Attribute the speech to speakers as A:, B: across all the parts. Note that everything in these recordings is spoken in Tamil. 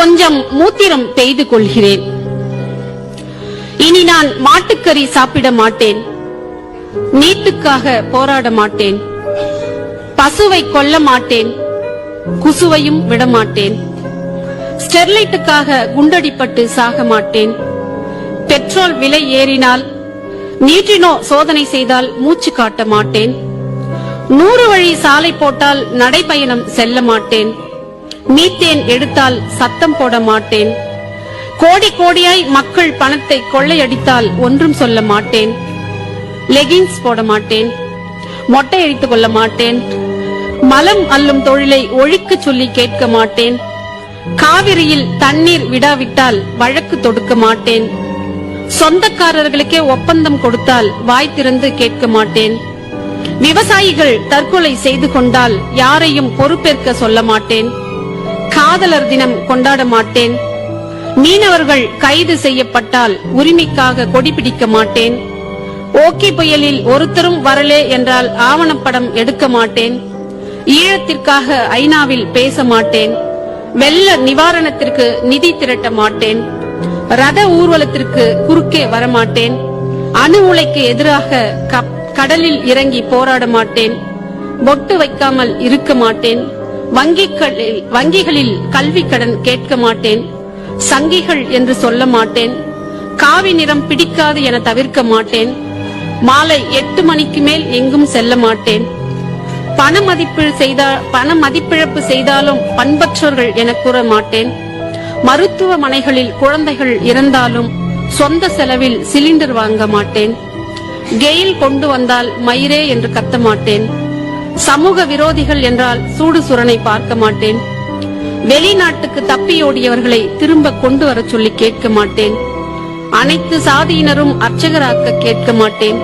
A: கொஞ்சம் மூத்திரம் பெய்து கொள்கிறேன். இனி நான் மாட்டுக்கறி சாப்பிட மாட்டேன். நீட்டுக்காக போராட மாட்டேன். பசுவை கொல்ல மாட்டேன். குசுவையும் விட மாட்டேன். ஸ்டெர்லைட்டுக்காக குண்டடிப்பட்டு சாக மாட்டேன். பெட்ரோல் விலை ஏறினால் நீட்டினோ சோதனை செய்தால் மூச்சு காட்ட மாட்டேன். நூறு வழி சாலை போட்டால் நடைபயணம் செல்ல மாட்டேன். மீத்தேன் எடுத்தால் சத்தம் போட மாட்டேன். கோடி கோடியாய் மக்கள் பணத்தை கொள்ளையடித்தால் ஒன்றும் சொல்ல மாட்டேன். லெகின்ஸ் போட மாட்டேன். மொட்டை அடித்துக் கொள்ள மாட்டேன். மலம் அல்லும் தொழிலை ஒழிக்க சொல்லி கேட்க மாட்டேன். காவிரியில் தண்ணீர் விடாவிட்டால் வழக்கு தொடுக்க மாட்டேன். சொந்தக்காரர்களுக்கே ஒப்பந்தம் கொடுத்தால் வாய் திறந்து கேட்க மாட்டேன். விவசாயிகள் தற்கொலை செய்து கொண்டால் யாரையும் பொறுப்பேற்க சொல்ல மாட்டேன். காதலர் தினம் கொண்டாட மாட்டேன். மீனவர்கள் கைது செய்யப்பட்டால் உரிமைக்காக கொடி பிடிக்க மாட்டேன். ஓகி புயலில் ஒருத்தரும் வரலே என்றால் ஆவணப்படம் எடுக்க மாட்டேன். ஈழத்திற்காக ஐநாவில் பேச மாட்டேன். வெள்ள நிவாரணத்திற்கு நிதி திரட்ட மாட்டேன். ரத ஊர்வலத்திற்கு குறுக்கே வரமாட்டேன் அணு உலைக்கு எதிராக கப்- கடலில் இறங்கி போராட மாட்டேன். பொட்டு வைக்காமல் இருக்க மாட்டேன். வங்கிகளில் வங்கிகளில் கல்வி கடன் கேட்க மாட்டேன். சங்கிகள் என்று சொல்ல மாட்டேன். காவி நிறம் பிடிக்காது என தவிர்க்க மாட்டேன். மாலை எட்டு மணிக்கு மேல் எங்கும் செல்ல மாட்டேன். பண மதிப்பு செய்தா பண மதிப்பிழப்பு செய்தாலும் பண்பற்றோர்கள் என கூற மாட்டேன். மருத்துவமனைகளில் குழந்தைகள் இறந்தாலும் சொந்த செலவில் சிலிண்டர் வாங்க மாட்டேன். கெயில் கொண்டு வந்தால் மயிரே என்று கத்த மாட்டேன். சமூக விரோதிகள் என்றால் சூடு சுரனை பார்க்க மாட்டேன். வெளிநாட்டுக்கு தப்பியோடியவர்களை திரும்ப கொண்டு வரச் சொல்லி கேட்க மாட்டேன். அனைத்து சாதியினரும் அர்ச்சகராக்க கேட்க மாட்டேன்.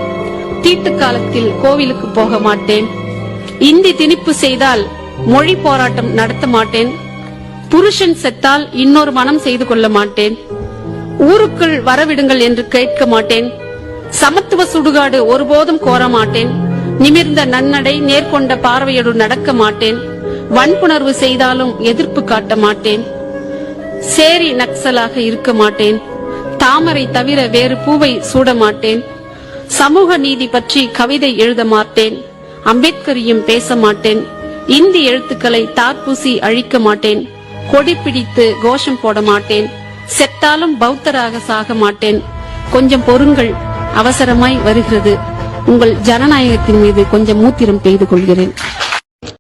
A: தீட்டு காலத்தில் கோவிலுக்கு போக மாட்டேன். இந்தி திணிப்பு செய்தால் மொழி போராட்டம் நடத்த மாட்டேன். புருஷன் செத்தால் இன்னொரு மனம் செய்து கொள்ள மாட்டேன். ஊருக்குள் வரவிடுங்கள் என்று கேட்க மாட்டேன். சமத்துவ சுடுகாடு ஒருபோதும் கோர மாட்டேன். நிமிர்ந்த நன்னடை நேர்கொண்ட பார்வையோடு நடக்க மாட்டேன். வன்புணர்வு செய்தாலும் எதிர்ப்பு காட்ட மாட்டேன். சேரி நக்சலாக இருக்க மாட்டேன். தாமரை தவிர வேறு பூவை சூட மாட்டேன். சமூக நீதி பற்றி கவிதை எழுத மாட்டேன். அம்பேத்கரையும் பேச மாட்டேன். இந்தி எழுத்துக்களை தார்பூசி அழிக்க மாட்டேன். கொடி பிடித்து கோஷம் போட மாட்டேன். செத்தாலும் பௌத்தராக சாக மாட்டேன். கொஞ்சம் பொறுங்கள் அவசரமாய் வருகிறது. உங்கள் ஜனநாயகத்தின் மீது கொஞ்சம் மூத்திரம் பெய்து கொள்கிறேன்.